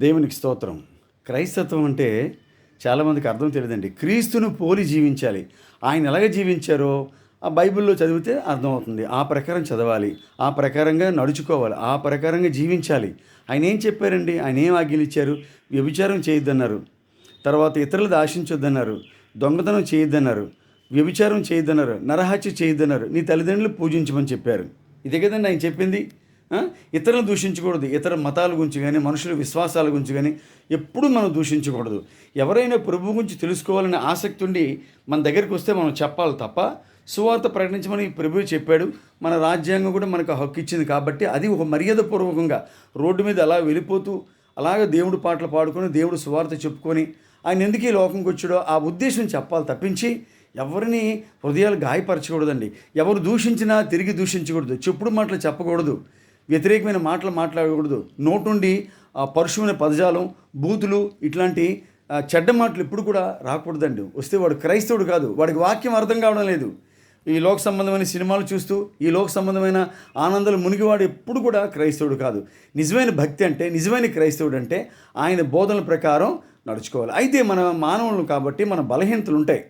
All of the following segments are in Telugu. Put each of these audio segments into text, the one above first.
దేవునికి స్తోత్రం. క్రైస్తత్వం అంటే చాలామందికి అర్థం తెలియదండి. క్రీస్తును పోలి జీవించాలి. ఆయన ఎలాగ జీవించారో ఆ బైబిల్లో చదివితే అర్థమవుతుంది. ఆ ప్రకారం చదవాలి. ఆ ప్రకారంగా నడుచుకోవాలి. ఆ ప్రకారంగా జీవించాలి. ఆయన ఏం చెప్పారండి? ఆయన ఏం ఆజ్ఞలు ఇచ్చారు? వ్యభిచారం చేయొద్దన్నారు. తర్వాత ఇతరులది ఆశించొద్దన్నారు. దొంగతనం చేయొద్దన్నారు. వ్యభిచారం చేయొద్దన్నారు. నరహత్య చేయొద్దన్నారు. నీ తల్లిదండ్రులు పూజించమని చెప్పారు. ఇదే కదండి ఆయన చెప్పింది? ఇతరులను దూషించకూడదు. ఇతర మతాల గురించి కానీ మనుషుల విశ్వాసాల గురించి కానీ ఎప్పుడూ మనం దూషించకూడదు. ఎవరైనా ప్రభు గురించి తెలుసుకోవాలనే ఆసక్తి ఉండి మన దగ్గరికి వస్తే మనం చెప్పాలి తప్ప సువార్త ప్రకటించమని ప్రభు చెప్పాడు. మన రాజ్యాంగం కూడా మనకు హక్కు ఇచ్చింది కాబట్టి అది ఒక మర్యాదపూర్వకంగా రోడ్డు మీద అలా వెళ్ళిపోతూ అలాగే దేవుడు పాటలు పాడుకొని దేవుడు సువార్త చెప్పుకొని ఆయన ఎందుకు ఈ లోకంకి వచ్చాడో ఆ ఉద్దేశం చెప్పాలి తప్పించి ఎవరిని హృదయాలు గాయపరచకూడదండి. ఎవరు దూషించినా తిరిగి దూషించకూడదు. చెప్పుడు మాటలు చెప్పకూడదు. వ్యతిరేకమైన మాటలు మాట్లాడకూడదు. నోటుండి పరుశువుని పదజాలం బూతులు ఇట్లాంటి చెడ్డ మాటలు ఎప్పుడు కూడా రాకూడదండి. వస్తే వాడు క్రైస్తవుడు కాదు. వాడికి వాక్యం అర్థం కావడం లేదు. ఈ లోక సంబంధమైన సినిమాలు చూస్తూ ఈ లోక సంబంధమైన ఆనందాలు మునిగివాడు ఎప్పుడు కూడా క్రైస్తవుడు కాదు. నిజమైన భక్తి అంటే నిజమైన క్రైస్తవుడు అంటే ఆయన బోధనల ప్రకారం నడుచుకోవాలి. అయితే మన మానవులు కాబట్టి మన బలహీనతలు ఉంటాయి.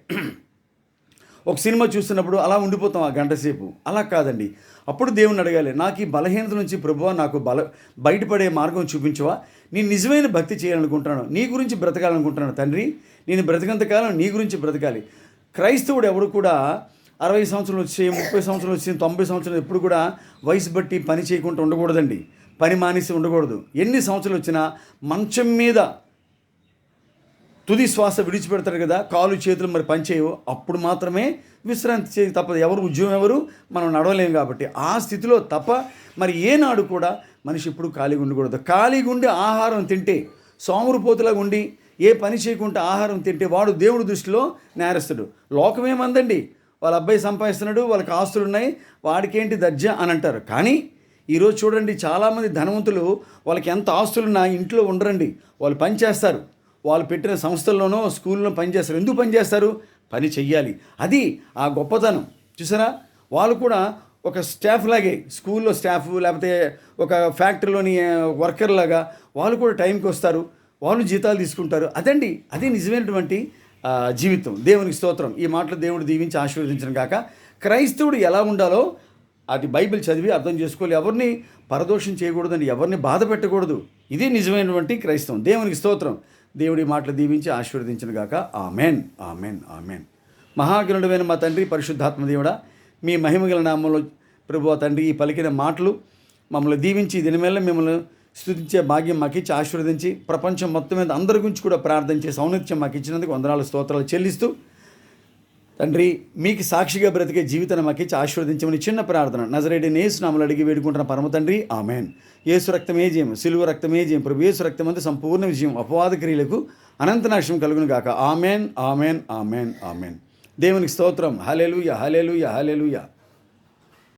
ఒక సినిమా చూస్తున్నప్పుడు అలా ఉండిపోతాం ఆ గంట సేపు. అలా కాదండి. అప్పుడు దేవుణ్ణి అడగాలి నాకు ఈ బలహీనత నుంచి ప్రభువా నాకు బల బయటపడే మార్గం చూపించవా? నేను నిజమైన భక్తి చేయాలనుకుంటున్నాను. నీ గురించి బ్రతకాలనుకుంటున్నాను తండ్రి. నేను బ్రతకంతకాలం నీ గురించి బ్రతకాలి. క్రైస్తవుడు ఎవడు కూడా అరవై సంవత్సరాలు వచ్చి ముప్పై సంవత్సరాలు వచ్చి తొంభై సంవత్సరాలు ఎప్పుడు కూడా వయసు బట్టి పని చేయకుండా ఉండకూడదండి. పని మానేసి ఉండకూడదు. ఎన్ని సంవత్సరాలు వచ్చినా మంచం మీద తుది శ్వాస విడిచిపెడతాడు కదా కాలు చేతులు మరి పనిచేయవు. అప్పుడు మాత్రమే విశ్రాంతి చేయ తప్పదు. ఎవరు ఉద్యోగం ఎవరు? మనం నడవలేము కాబట్టి. ఆ స్థితిలో తప్ప మరి ఏనాడు కూడా మనిషి ఇప్పుడు ఖాళీగా ఉండకూడదు. ఖాళీగా ఉండి ఆహారం తింటే సోమరుపోతులాగా ఉండి ఏ పని చేయకుండా ఆహారం తింటే వాడు దేవుడి దృష్టిలో నేరస్తుడు. లోకమేమందండి వాళ్ళ అబ్బాయి సంపాదిస్తున్నాడు వాళ్ళకి ఆస్తులు ఉన్నాయి వాడికేంటి దర్జా అని అంటారు. కానీ ఈరోజు చూడండి చాలామంది ధనవంతులు వాళ్ళకి ఎంత ఆస్తులున్నా ఇంట్లో ఉండరండి. వాళ్ళు పని చేస్తారు. వాళ్ళు పెట్టిన సంస్థల్లోనో స్కూల్లో పనిచేస్తారు ఎందుకు పనిచేస్తారు పని చెయ్యాలి. అది ఆ గొప్పతనం. చూసారా? వాళ్ళు కూడా ఒక స్టాఫ్ లాగే స్కూల్లో స్టాఫ్ లేకపోతే ఒక ఫ్యాక్టరీలోని వర్కర్ లాగా వాళ్ళు కూడా టైంకి వస్తారు. వాళ్ళు జీతాలు తీసుకుంటారు. అదండి అది నిజమైనటువంటి జీవితం. దేవునికి స్తోత్రం. ఈ మాటలు దేవుడు దీవించి ఆశీర్వదించడం కాక క్రైస్తవుడు ఎలా ఉండాలో అది బైబిల్ చదివి అర్థం చేసుకోవాలి. ఎవరిని పరదోషం చేయకూడదండి ఎవరిని బాధ పెట్టకూడదు. ఇది నిజమైనటువంటి క్రైస్తవం. దేవునికి స్తోత్రం. దేవుడి మాటలు దీవించి ఆశీర్వదించిన గాక. ఆమెన్. ఆమెన్. ఆమెన్. మహాగ్రుడమైన మా తండ్రి పరిశుద్ధాత్మ దేవుడా మీ మహిమగల నామంలో ప్రభు తండ్రి ఈ పలికిన మాటలు మమ్మల్ని దీవించి దినమేళ మిమ్మల్ని స్థుతించే భాగ్యం మాకు ఇచ్చి ఆశీర్వదించి ప్రపంచం మొత్తం మీద అందరి గురించి కూడా ప్రార్థించే సౌనిత్యం మాకు ఇచ్చినందుకు వందనాలు స్తోత్రాలు చెల్లిస్తూ తండ్రి మీకు సాక్షిగా బ్రతికే జీవితాన్ని మాకు ఇచ్చి ఆశీర్వదించమని చిన్న ప్రార్థన. నజరేడి నేసు నామలు అడిగి వేడుకుంటున్న పరమ తండ్రి ఆమెన్. యేసు రక్తమే జయం సిలువ రక్తమే జయం. ప్రభు ఏసు రక్తం అంతా సంపూర్ణ విజయం అపవాద క్రియలకు అనంత నాశనం కలుగును గాక. Amen amen amen amen. దేవునికి స్తోత్రం. Hallelujah hallelujah hallelujah